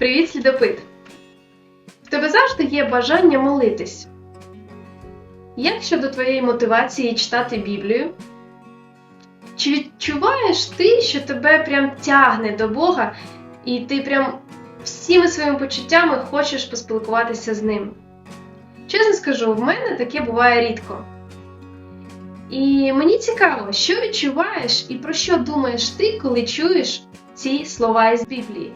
Привіт, слідопит! В тебе завжди є бажання молитись. Як щодо твоєї мотивації читати Біблію? Чи відчуваєш ти, що тебе прям тягне до Бога, і ти прям всіми своїми почуттями хочеш поспілкуватися з ним? Чесно скажу, в мене таке буває рідко. І мені цікаво, що відчуваєш і про що думаєш ти, коли чуєш ці слова із Біблії.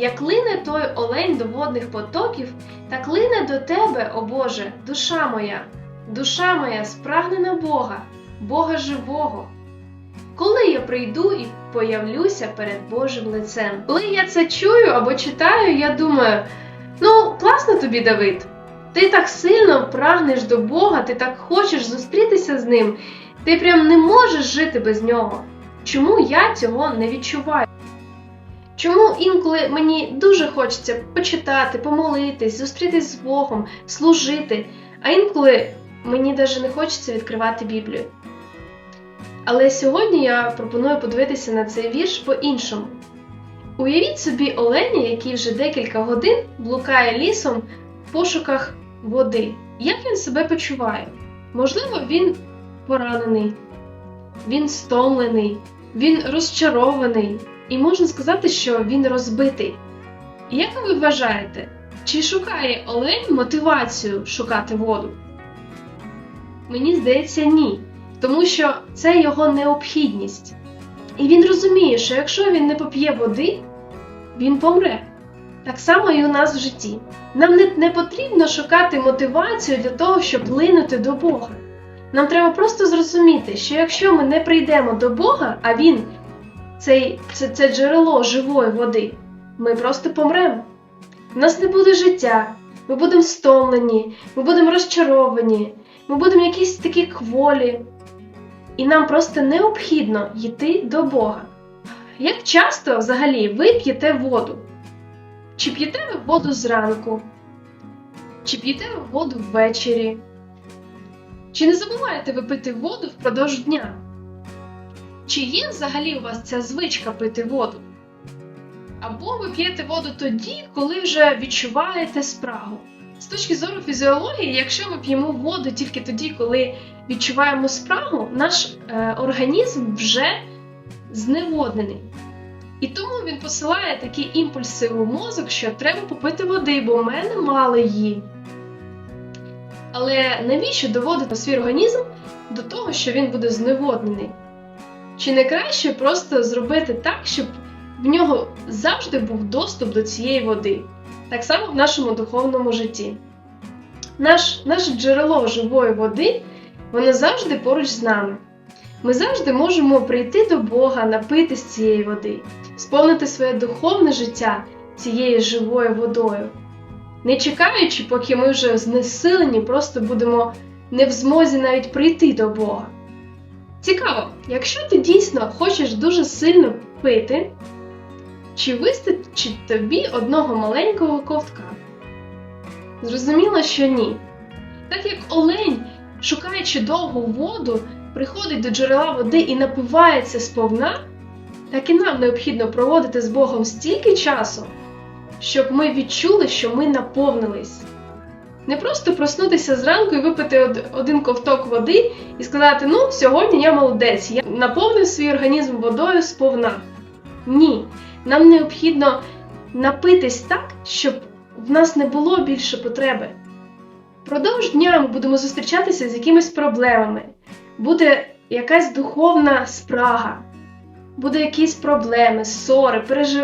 Як лине той олень до водних потоків, так лине до тебе, о Боже, душа моя, душа моя спрагнена Бога, Бога живого. Коли я прийду і появлюся перед Божим лицем. Коли я це чую або читаю, я думаю: ну, класно тобі, Давид. Ти так сильно прагнеш до Бога, ти так хочеш зустрітися з ним, ти прям не можеш жити без нього. Чому я цього не відчуваю? Чому інколи мені дуже хочеться почитати, помолитись, зустрітись з Богом, служити, а інколи мені навіть не хочеться відкривати Біблію. Але сьогодні я пропоную подивитися на цей вірш по-іншому. Уявіть собі оленя, який вже декілька годин блукає лісом в пошуках води. Як він себе почуває? Можливо, він поранений, він стомлений, він розчарований, і можна сказати, що він розбитий. Як ви вважаєте, чи шукає олень мотивацію шукати воду? Мені здається, ні. Тому що це його необхідність. І він розуміє, що якщо він не поп'є води, він помре. Так само і у нас в житті. Нам не, не потрібно шукати мотивацію для того, щоб линути до Бога. Нам треба просто зрозуміти, що якщо ми не прийдемо до Бога, а Він цей, це, це джерело живої води, ми просто помремо. У нас не буде життя, ми будемо стомлені, ми будемо розчаровані, ми будемо якісь такі кволі. І нам просто необхідно йти до Бога. Як часто взагалі ви п'єте воду? Чи п'єте ви воду зранку? Чи п'єте ви воду ввечері? Чи не забуваєте ви пити воду впродовж дня? Чи є взагалі у вас ця звичка пити воду? Або ви п'єте воду тоді, коли вже відчуваєте спрагу. З точки зору фізіології, якщо ми п'ємо воду тільки тоді, коли відчуваємо спрагу, наш е, організм вже зневоднений. І тому він посилає такі імпульси у мозок, що треба попити води, бо в мене мало її. Але навіщо доводити свій організм до того, що він буде зневоднений? Чи не краще просто зробити так, щоб в нього завжди був доступ до цієї води? Так само в нашому духовному житті. Наш, Наше джерело живої води, воно завжди поруч з нами. Ми завжди можемо прийти до Бога, напитись цієї води, сповнити своє духовне життя цією живою водою, не чекаючи, поки ми вже знесилені, просто будемо не в змозі навіть прийти до Бога. Цікаво, якщо ти дійсно хочеш дуже сильно пити, чи вистачить тобі одного маленького ковтка? Зрозуміло, що ні. Так як олень, шукаючи довгу воду, приходить до джерела води і напивається сповна, так і нам необхідно проводити з Богом стільки часу, щоб ми відчули, що ми наповнились. Не просто проснутися зранку і випити один ковток води і сказати: ну, сьогодні я молодець, я наповнив свій організм водою сповна. Ні, нам необхідно напитись так, щоб в нас не було більше потреби. Продовж дня ми будемо зустрічатися з якимись проблемами, буде якась духовна спрага, буде якісь проблеми, ссори,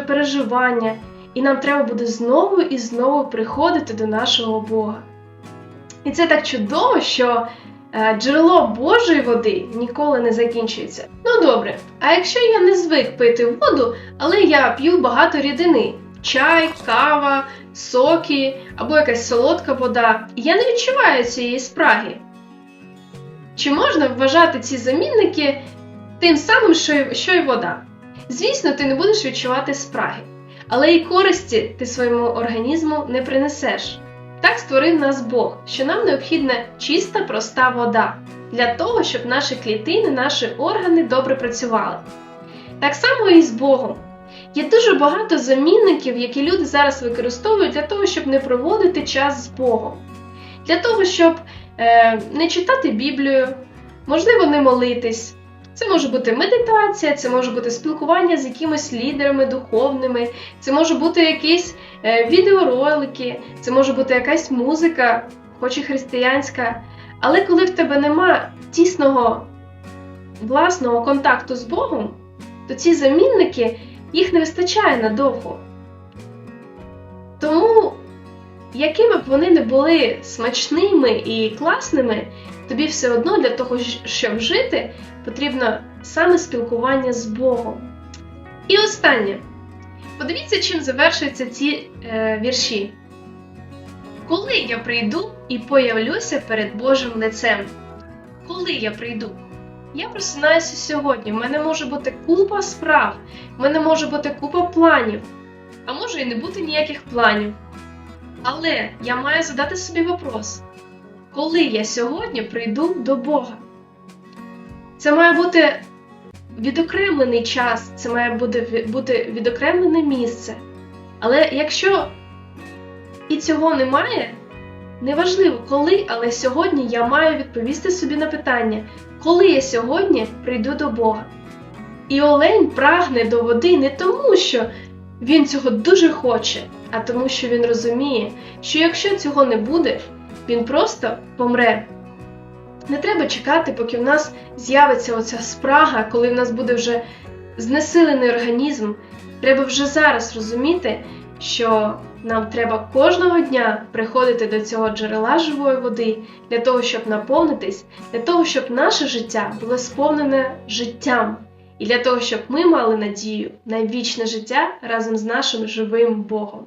переживання, і нам треба буде знову і знову приходити до нашого Бога. І це так чудово, що е, джерело Божої води ніколи не закінчується. Ну добре, а якщо я не звик пити воду, але я п'ю багато рідини, чай, кава, соки або якась солодка вода, я не відчуваю цієї спраги. Чи можна вважати ці замінники тим самим, що й вода? Звісно, ти не будеш відчувати спраги, але і користі ти своєму організму не принесеш. Так створив нас Бог, що нам необхідна чиста, проста вода для того, щоб наші клітини, наші органи добре працювали. Так само і з Богом. Є дуже багато замінників, які люди зараз використовують для того, щоб не проводити час з Богом, для того, щоб е, не читати Біблію, можливо, не молитись. Це може бути медитація, це може бути спілкування з якимись лідерами духовними, це може бути якісь е, відеоролики, це може бути якась музика, хоч і християнська. Але коли в тебе нема тісного власного контакту з Богом, то ці замінники їх не вистачає надовго. Тому, якими б вони не були смачними і класними, тобі все одно для того, щоб жити, потрібно саме спілкування з Богом. І останнє. Подивіться, чим завершуються ці е, вірші. Коли я прийду і появлюся перед Божим лицем. Коли я прийду? Я просинаюся сьогодні. В мене може бути купа справ, в мене може бути купа планів, а може і не бути ніяких планів. Але я маю задати собі вопрос: коли я сьогодні прийду до Бога? Це має бути відокремлений час, це має бути, відокремлене місце. Але якщо і цього немає, неважливо коли, але сьогодні я маю відповісти собі на питання, коли я сьогодні прийду до Бога. І Олень прагне до води не тому, що він цього дуже хоче, а тому, що він розуміє, що якщо цього не буде, він просто помре. Не треба чекати, поки в нас з'явиться оця спрага, коли в нас буде вже знесилений організм. Треба вже зараз розуміти, що нам треба кожного дня приходити до цього джерела живої води для того, щоб наповнитись, для того, щоб наше життя було сповнене життям, і для того, щоб ми мали надію на вічне життя разом з нашим живим Богом.